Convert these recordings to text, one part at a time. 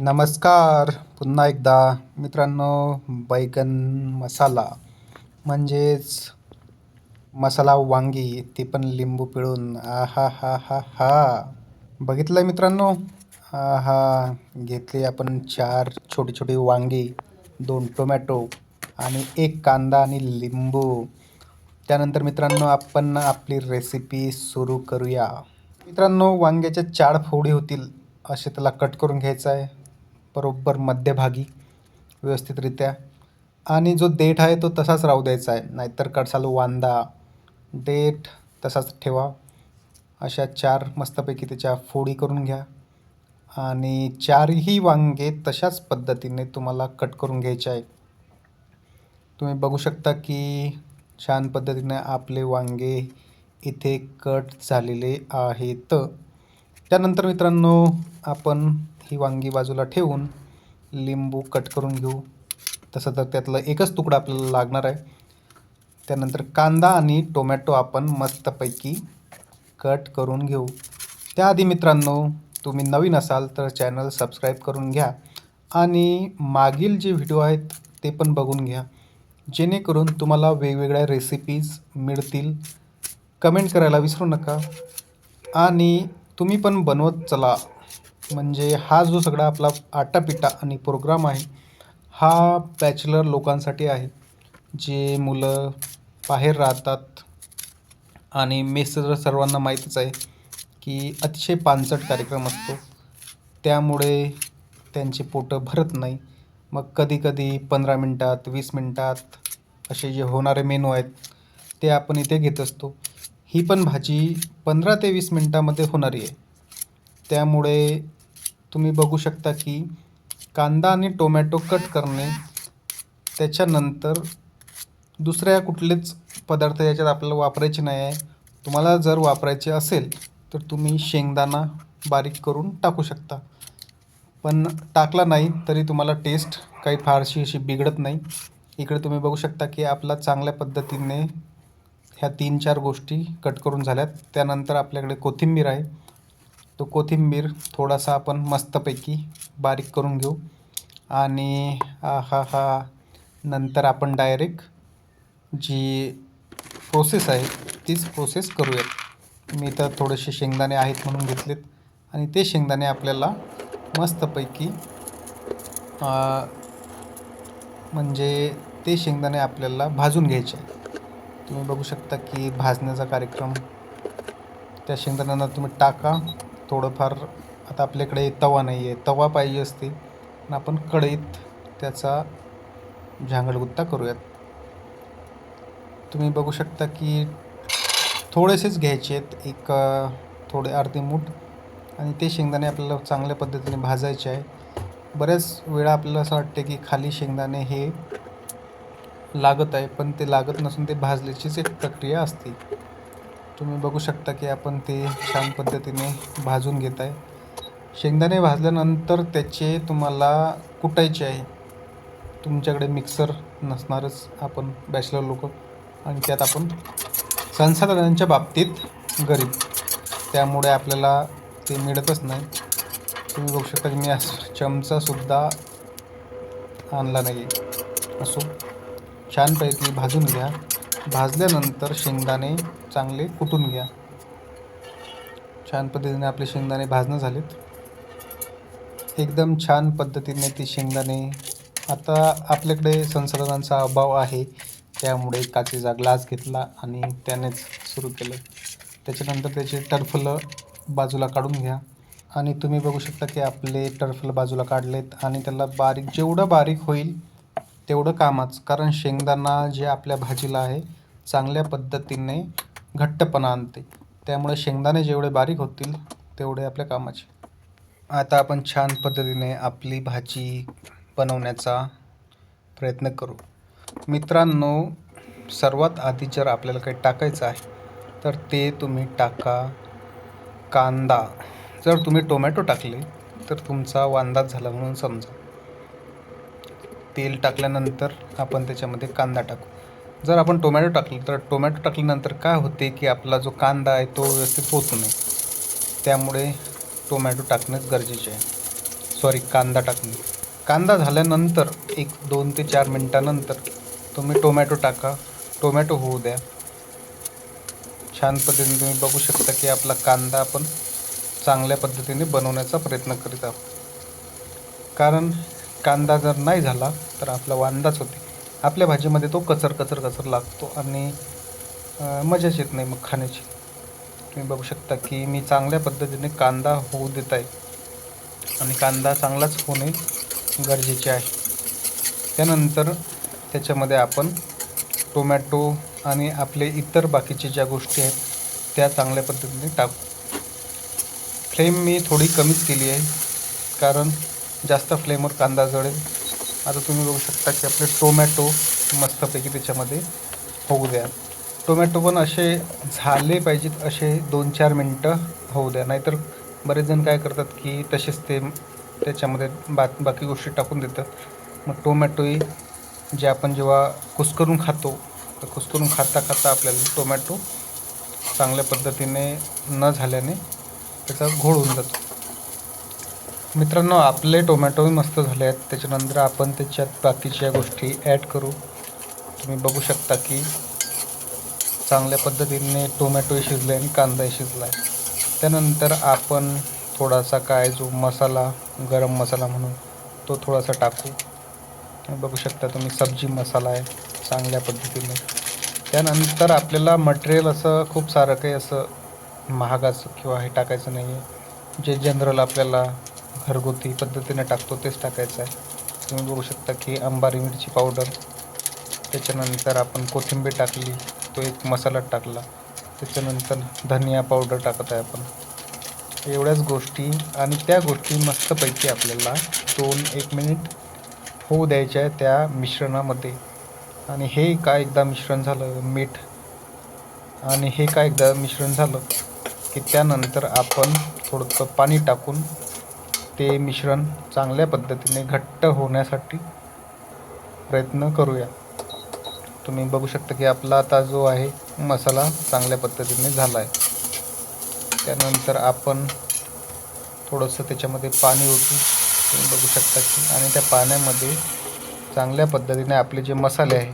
नमस्कार. पुन्हा एकदा मित्रांनो बैगन मसाला म्हणजेच मसाला वांगी ती पण लिंबू पिळून. आहा हा हा हा. बघितलं मित्रांनो? आहा घेतली आपण चार छोटी छोटी वांगी दोन टोमॅटो आणि एक कांदा आणि लिंबू. त्यानंतर मित्रांनो आपण आपली रेसिपी सुरू करूया. मित्रांनो वांग्याच्या चार फोडी होतील असे त्याला कट करून घ्यायचं आहे. बरोबर मध्यभागी व्यवस्थितरित्या. आणि जो देठ आहे तो तसाच राहू द्यायचा आहे. नाहीतर कडसाल वांदा देठ तसाच ठेवा. अशा चार मस्तपैकी त्याच्या फोडी करून घ्या. आणि चारही वांगे तशाच पद्धतीने तुम्हाला कट करून घ्यायचे आहे. तुम्ही बघू शकता की छान पद्धतीने आपले वांगे इथे कट झालेले आहेत. त्यानंतर मित्रांनो आपण ही वांगी बाजूला ठेवून लिंबू कट करून घेऊ. तसं तर त्यातलं एकच तुकडा आपल्याला लागणार आहे. त्यानंतर कांदा आणि टोमॅटो आपण मस्तपैकी कट करून घेऊ. त्याआधी मित्रांनो तुम्ही नवीन असाल तर चॅनल सबस्क्राईब करून घ्या आणि मागील जे व्हिडिओ आहेत ते पण बघून घ्या. जेणेकरून तुम्हाला वेगवेगळ्या रेसिपीज मिळतील. कमेंट करायला विसरू नका. आणि तुम्ही पण बनवत चला. म्हणजे हा जो सगळा आपला आटापिटा आणि प्रोग्राम आहे हा बॅचलर लोकांसाठी आहे. जे मुलं बाहेर राहतात आणि मेस तर सर्वांना माहीतच आहे की अतिशय पानसट कार्यक्रम असतो. त्यामुळे त्यांचे पोटं भरत नाही. मग कधीकधी पंधरा मिनटात वीस मिनटात असे जे होणारे मेनू आहेत ते आपण इथे घेत असतो. ही पण भाजी पंधरा ते वीस मिनटामध्ये होणारी आहे. त्यामुळे तुम्ही बघू शकता की कांदा आणि टोमॅटो कट करणे त्याच्यानंतर दुसऱ्या कुठलेच पदार्थ याच्यात आपल्याला वापरायचे नाही आहे. तुम्हाला जर वापरायचे असेल तर तुम्ही शेंगदाणा बारीक करून टाकू शकता. पण टाकला नाही तरी तुम्हाला टेस्ट काही फारशी अशी बिघडत नाही. इकडे तुम्ही बघू शकता की आपला चांगल्या पद्धतीने ह्या तीन चार गोष्टी कट करून झाल्यात. त्यानंतर आपल्याकडे कोथिंबीर आहे. तो कोथिंबीर थोडासा आपण मस्तपैकी बारीक करून घेऊ. आणि हा हा नंतर आपण डायरेक्ट जी प्रोसेस आहे तीच प्रोसेस करूयात. मी तर थोडेसे शेंगदाणे आहेत म्हणून घेतलेत. आणि ते शेंगदाणे आपल्याला मस्तपैकी म्हणजे ते शेंगदाणे आपल्याला भाजून घ्यायचे आहे तुम्ही बघू शकता की भाजण्याचा कार्यक्रम त्या शेंगदाण्यांना तुम्ही टाका. थोडंफार आता आपल्याकडे तवा नाही आहे. तवा पाहिजे असते आणि आपण कढईत त्याचा झांगडगुत्ता करूयात. तुम्ही बघू शकता की थोडेसेच घ्यायचे आहेत. एक थोडे अर्धी मूठ. आणि ते शेंगदाणे आपल्याला चांगल्या पद्धतीने भाजायचे आहे. बऱ्याच वेळा आपल्याला असं वाटते की खाली शेंगदाणे हे लागत आहे पण ते लागत नसून ते भाजल्याचीच एक प्रक्रिया असते. तुम्ही बघू शकता की आपण ते छान पद्धतीने भाजून घेत आहे. शेंगदाणे भाजल्यानंतर त्याचे तुम्हाला कुटायचे आहे. तुमच्याकडे मिक्सर नसणारच आपण बॅचलर लोक. आणि त्यात आपण संसाधनांच्या बाबतीत गरीब. त्यामुळे आपल्याला ते मिळतच नाही. तुम्ही बघू शकता की मी चमचासुद्धा आणला नाही असो. छानपैकी भाजून घ्या. भाजल्यानंतर शेंगदाणे चांगले कुटून घ्या. छान पद्धतीने आपले शेंगदाणे भाजणं झालेत. एकदम छान पद्धतीने ती शेंगदाणे आता आपल्याकडे संसाधनांचा अभाव आहे. त्यामुळे काचेचा ग्लास घेतला आणि त्यानेच सुरू केलं. त्याच्यानंतर त्याचे टर्फलं बाजूला काढून घ्या. आणि तुम्ही बघू शकता की आपले टर्फल बाजूला काढलेत आणि त्याला बारीक जेवढं बारीक होईल तेवढं कामच. कारण शेंगदाणा जे आपल्या भाजीला आहे चांगल्या पद्धतीने घट्टपणा आणते. त्यामुळे शेंगदाणे जेवढे बारीक होतील तेवढे आपल्या कामाचे. आता आपण छान पद्धतीने आपली भाजी बनवण्याचा प्रयत्न करू. मित्रांनो सर्वात आधी जर आपल्याला काही टाकायचं आहे तर ते तुम्ही टाका कांदा. जर तुम्ही टोमॅटो टाकले तर तुमचा वांदाच झाला म्हणून समजा. तेल टाकल्यानंतर आपण त्याच्यामध्ये कांदा टाकू. जर आपण टोमॅटो टाकलं तर टोमॅटो टाकल्यानंतर काय होते की आपला जो कांदा आहे तो व्यवस्थित पोचू नाही. त्यामुळे टोमॅटो टाकणंच गरजेचे आहे. सॉरी कांदा टाकणे. कांदा झाल्यानंतर एक दोन ते चार मिनटानंतर तुम्ही टोमॅटो टाका. टोमॅटो होऊ द्या. छान पद्धतीने तुम्ही बघू शकता की आपला कांदा आपण चांगल्या पद्धतीने बनवण्याचा प्रयत्न करीत आहोत. कारण कांदा जर नाही झाला तर आपला वांदाच होते. आपल्या भाजीमध्ये तो कचर कचर कचर लागतो आणि मजाच येत नाही मग खाण्याची. तुम्ही बघू शकता की मी चांगल्या पद्धतीने कांदा होऊ देत आहे. आणि कांदा चांगलाच होणे गरजेचे आहे. त्यानंतर त्याच्यामध्ये आपण टोमॅटो आणि आपले इतर बाकीचे ज्या गोष्टी आहेत त्या चांगल्या पद्धतीने टाकू. फ्लेम मी थोडी कमीच केली आहे कारण जास्त फ्लेमवर कांदा जळेल. आता तुम्ही बघू शकता की आपले टोमॅटो मस्तपैकी त्याच्यामध्ये होऊ द्या. टोमॅटो पण असे झाले पाहिजेत असे दोन चार मिनटं होऊ द्या. नाहीतर बरेच जण काय करतात की तसेच ते त्याच्यामध्ये बा बाकी गोष्टी टाकून देतात. मग टोमॅटोही जे आपण जेव्हा कुस्करून खातो तर कुस्करून खाता खाता आपल्याला टोमॅटो चांगल्या पद्धतीने न झाल्याने त्याचा घोळ होऊन जातो. मित्रांनो आपले टोमॅटोही मस्त झाले आहेत. त्याच्यानंतर आपण त्याच्यात बाकीच्या गोष्टी ॲड करू. तुम्ही बघू शकता की चांगल्या पद्धतीने टोमॅटोही शिजले आणि कांदाही शिजला आहे त्यानंतर आपण थोडासा काय जो मसाला गरम मसाला म्हणून तो थोडासा टाकू. बघू शकता तुम्ही सब्जी मसाला आहे चांगल्या पद्धतीने. त्यानंतर आपल्याला मटेरियल असं खूप सारं काही असं महागाचं किंवा हे टाकायचं नाही आहे जे जनरल आपल्याला घरगुती पद्धतीने टाकतो तेच टाकायचं आहे. तुम्ही बघू शकता की अंबारी मिरची पावडर त्याच्यानंतर आपण कोथिंबीर टाकली तो एक मसाला टाकला त्याच्यानंतर धनिया पावडर टाकत आहे आपण. एवढ्याच गोष्टी आणि त्या गोष्टी मस्तपैकी आपल्याला दोन एक मिनिट होऊ द्यायच्या आहे त्या मिश्रणामध्ये. आणि हे काय एकदा मिश्रण झालं मीठ. आणि हे काय एकदा मिश्रण झालं की त्यानंतर आपण थोडंसं पाणी टाकून ते मिश्रण चांगल्या पद्धतीने घट्ट होण्यासाठी प्रयत्न करूया. तुम्ही बघू शकता की आपला आता जो आहे मसाला चांगल्या पद्धतीने झाला आहे त्यानंतर आपण थोडंसं त्याच्यामध्ये पाणी ओतू. तुम्ही बघू शकता की आणि त्या पाण्यामध्ये चांगल्या पद्धतीने आपले जे मसाले आहे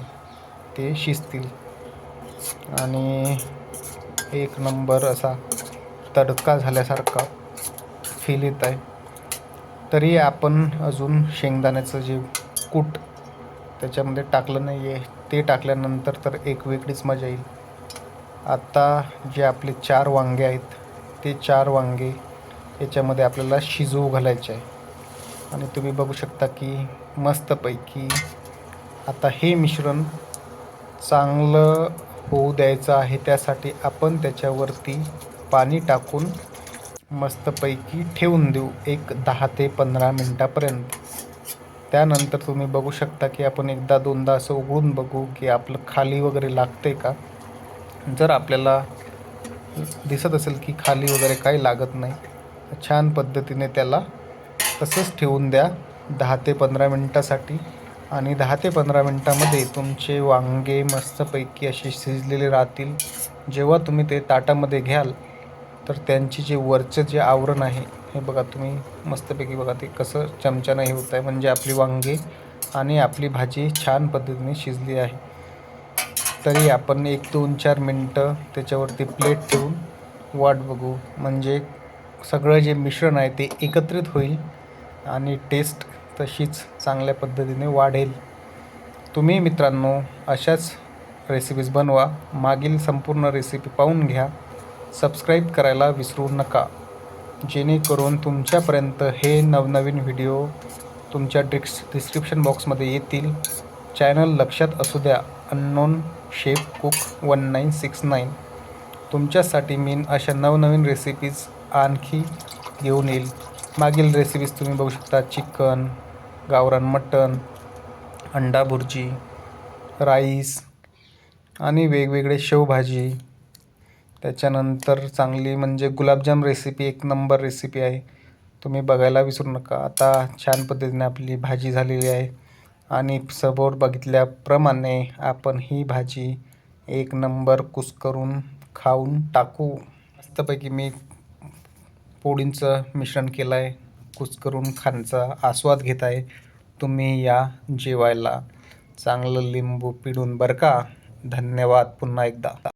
ते शिजतील. आणि एक नंबर असा तडका झाल्यासारखा फील येत आहे. तरी आपण अजून शेंगदाण्याचं जे कूट त्याच्यामध्ये टाकलं नाही आहे ते टाकल्यानंतर तर एक वेगळीच मजा येईल. आत्ता जे आपले चार वांगे आहेत ते चार वांगे याच्यामध्ये आपल्याला शिजवू घालायचे आहे. आणि तुम्ही बघू शकता की मस्तपैकी आता हे मिश्रण चांगलं होऊ द्यायचं आहे त्यासाठी आपण त्याच्यावरती पाणी टाकून मस्तपैकी ठेवून देऊ एक दहा ते पंधरा मिनटापर्यंत. त्यानंतर तुम्ही बघू शकता की आपण एकदा दोनदा असं उघडून बघू की आपलं खाली वगैरे लागते का. जर आपल्याला दिसत असेल की खाली वगैरे काही लागत नाही छान पद्धतीने त्याला तसंच ठेवून द्या दहा ते पंधरा मिनटासाठी. आणि दहा ते पंधरा मिनटामध्ये तुमचे वांगे मस्तपैकी असे शिजलेले राहतील. जेव्हा तुम्ही ते ताटामध्ये घ्याल तर त्यांचे जे वरचं जे आवरण आहे हे बघा तुम्ही मस्तपैकी बघा ते कसं चमच्यानं हे होत आहे म्हणजे आपली वांगे आणि आपली भाजी छान पद्धतीने शिजली आहे. तरी आपण एक दोन चार मिनटं त्याच्यावरती प्लेट ठेवून वाट बघू. म्हणजे सगळं जे मिश्रण आहे ते एकत्रित होईल आणि टेस्ट तशीच चांगल्या पद्धतीने वाढेल. तुम्ही मित्रांनो अशाच रेसिपीज बनवा. मागील संपूर्ण रेसिपी पाहून घ्या. सबस्क्राईब करायला विसरू नका. जेणेकरून तुमच्यापर्यंत हे नवनवीन व्हिडिओ तुमच्या डिक्स डिस्क्रिप्शन बॉक्समध्ये येतील. चॅनल लक्षात असू द्या. Unknown shape cook one nine six nine. तुमच्यासाठी मी अशा नवनवीन रेसिपीज आणखी घेऊन येईल. मागील रेसिपीज तुम्ही बघू शकता. चिकन गावरान मटन अंडा भुर्जी राईस आणि वेगवेगळे शेवभाजी. त्याच्यानंतर चांगली म्हणजे गुलाबजाम रेसिपी एक नंबर रेसिपी आहे. तुम्ही बघायला विसरू नका. आता छान पद्धतीने आपली भाजी झालेली आहे. आणि समोर बघितल्याप्रमाणे आपण ही भाजी एक नंबर कुस्करून खाऊन टाकू. मस्तपैकी मी पोळींचं मिश्रण केलं आहे कुस्करून खाण्याचा आस्वाद घेत आहे. तुम्ही या जेवायला. चांगलं लिंबू पिळून बरं का? धन्यवाद पुन्हा एकदा.